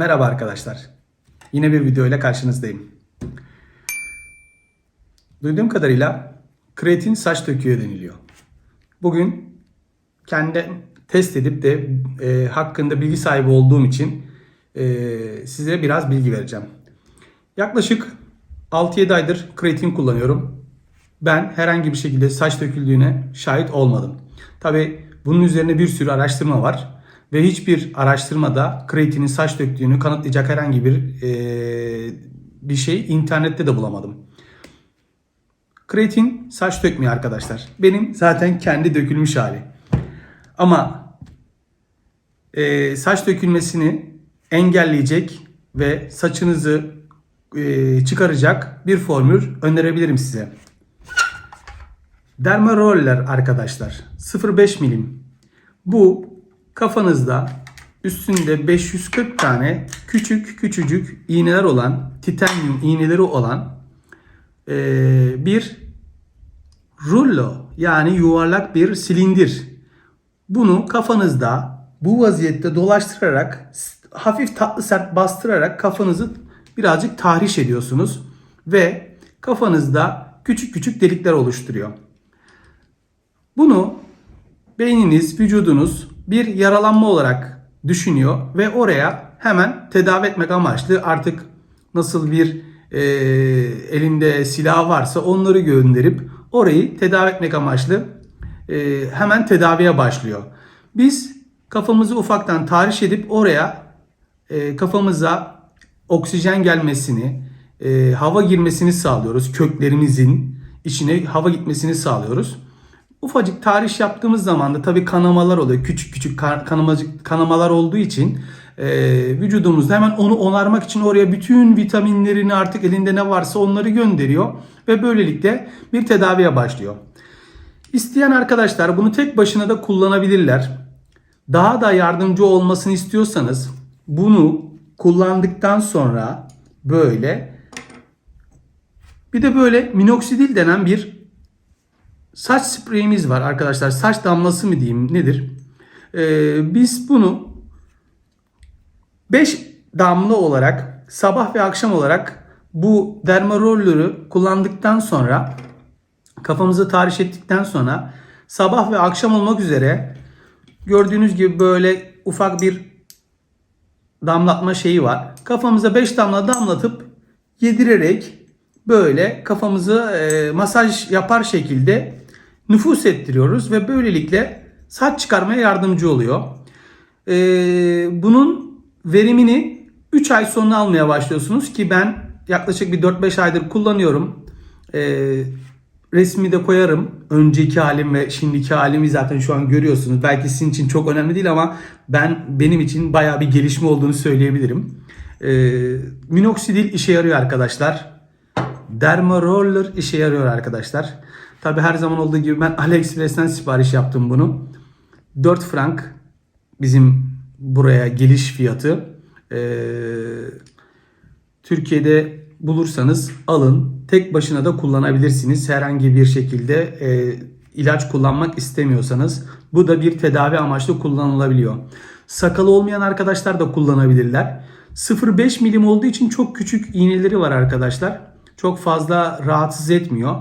Merhaba arkadaşlar. Yine bir video ile karşınızdayım. Duyduğum kadarıyla kreatin saç döküyor deniliyor. Bugün kendi test edip de e, hakkında bilgi sahibi olduğum için e, size biraz bilgi vereceğim. Yaklaşık 6-7 aydır kreatin kullanıyorum. Ben herhangi bir şekilde saç döküldüğüne şahit olmadım. Tabi bunun üzerine bir sürü araştırma var ve hiçbir araştırmada kreatinin saç döktüğünü kanıtlayacak herhangi bir e, bir şey internette de bulamadım. Kreatin saç dökmüyor arkadaşlar. Benim zaten kendi dökülmüş hali. Ama e, saç dökülmesini engelleyecek ve saçınızı e, çıkaracak bir formül önerebilirim size. Dermaroller arkadaşlar 0.5 milim. Bu kafanızda üstünde 540 tane küçük küçücük iğneler olan titanyum iğneleri olan e, bir rulo yani yuvarlak bir silindir. Bunu kafanızda bu vaziyette dolaştırarak hafif tatlı sert bastırarak kafanızı birazcık tahriş ediyorsunuz ve kafanızda küçük küçük delikler oluşturuyor. Bunu beyniniz, vücudunuz bir yaralanma olarak düşünüyor ve oraya hemen tedavi etmek amaçlı artık nasıl bir e, elinde silah varsa onları gönderip orayı tedavi etmek amaçlı e, hemen tedaviye başlıyor. Biz kafamızı ufaktan tahriş edip oraya e, kafamıza oksijen gelmesini, e, hava girmesini sağlıyoruz. Köklerimizin içine hava gitmesini sağlıyoruz. Ufacık tahriş yaptığımız zaman da tabii kanamalar oluyor. Küçük küçük kanamacık, kanamalar olduğu için e, vücudumuzda hemen onu onarmak için oraya bütün vitaminlerini artık elinde ne varsa onları gönderiyor. Ve böylelikle bir tedaviye başlıyor. İsteyen arkadaşlar bunu tek başına da kullanabilirler. Daha da yardımcı olmasını istiyorsanız bunu kullandıktan sonra böyle bir de böyle minoksidil denen bir saç spreyimiz var arkadaşlar. Saç damlası mı diyeyim nedir? Ee, biz bunu 5 damla olarak sabah ve akşam olarak bu dermarolleri kullandıktan sonra kafamızı tahriş ettikten sonra sabah ve akşam olmak üzere gördüğünüz gibi böyle ufak bir damlatma şeyi var. Kafamıza 5 damla damlatıp yedirerek böyle kafamızı e, masaj yapar şekilde nüfus ettiriyoruz ve böylelikle saç çıkarmaya yardımcı oluyor. E, bunun verimini 3 ay sonra almaya başlıyorsunuz ki ben yaklaşık bir 4-5 aydır kullanıyorum. E, resmi de koyarım. Önceki halim ve şimdiki halimi zaten şu an görüyorsunuz. Belki sizin için çok önemli değil ama ben benim için bayağı bir gelişme olduğunu söyleyebilirim. E, minoksidil işe yarıyor arkadaşlar. Dermaroller işe yarıyor arkadaşlar. Tabi her zaman olduğu gibi ben AliExpress'ten sipariş yaptım bunu. 4 frank bizim buraya geliş fiyatı. Ee, Türkiye'de bulursanız alın. Tek başına da kullanabilirsiniz. Herhangi bir şekilde e, ilaç kullanmak istemiyorsanız. Bu da bir tedavi amaçlı kullanılabiliyor. Sakalı olmayan arkadaşlar da kullanabilirler. 0.5 milim olduğu için çok küçük iğneleri var arkadaşlar. Çok fazla rahatsız etmiyor.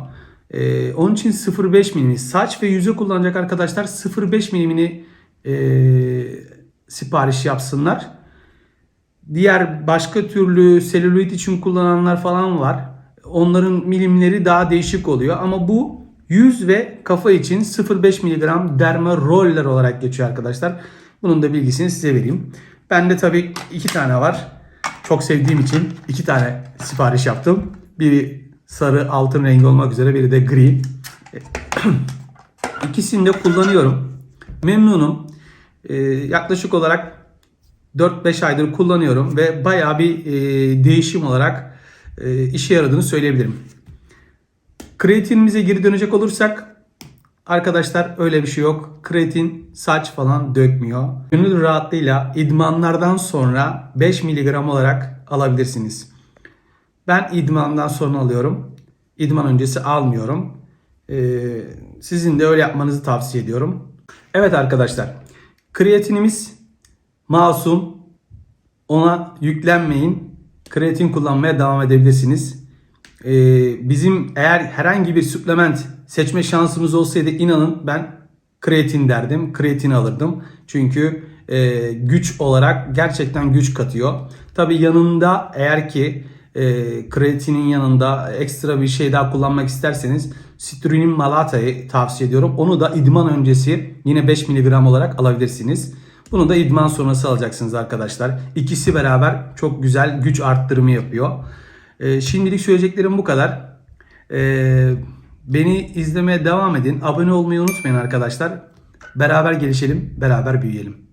Ee, onun için 0.5 milimi saç ve yüze kullanacak arkadaşlar 0.5 milimini e, sipariş yapsınlar. Diğer başka türlü selülit için kullananlar falan var. Onların milimleri daha değişik oluyor ama bu yüz ve kafa için 0.5 mg derma roller olarak geçiyor arkadaşlar. Bunun da bilgisini size vereyim. Bende tabii iki tane var. Çok sevdiğim için iki tane sipariş yaptım. Biri sarı altın rengi olmak üzere biri de gri. İkisini de kullanıyorum. Memnunum. Ee, yaklaşık olarak 4-5 aydır kullanıyorum ve bayağı bir e, değişim olarak e, işe yaradığını söyleyebilirim. Kreatinimize geri dönecek olursak arkadaşlar öyle bir şey yok. Kreatin saç falan dökmüyor. Gönül rahatlığıyla idmanlardan sonra 5 mg olarak alabilirsiniz. Ben idmandan sonra alıyorum. İdman öncesi almıyorum. Ee, sizin de öyle yapmanızı tavsiye ediyorum. Evet arkadaşlar. Kreatinimiz masum. ona yüklenmeyin. Kreatin kullanmaya devam edebilirsiniz. Ee, bizim eğer herhangi bir suplement seçme şansımız olsaydı inanın ben kreatin derdim. Kreatin alırdım. Çünkü e, güç olarak gerçekten güç katıyor. Tabi yanında eğer ki e, kreatinin yanında ekstra bir şey daha kullanmak isterseniz Citrulline malata'yı tavsiye ediyorum. Onu da idman öncesi yine 5 mg olarak alabilirsiniz. Bunu da idman sonrası alacaksınız arkadaşlar. İkisi beraber çok güzel güç arttırımı yapıyor. E, şimdilik söyleyeceklerim bu kadar. E, beni izlemeye devam edin. Abone olmayı unutmayın arkadaşlar. Beraber gelişelim, beraber büyüyelim.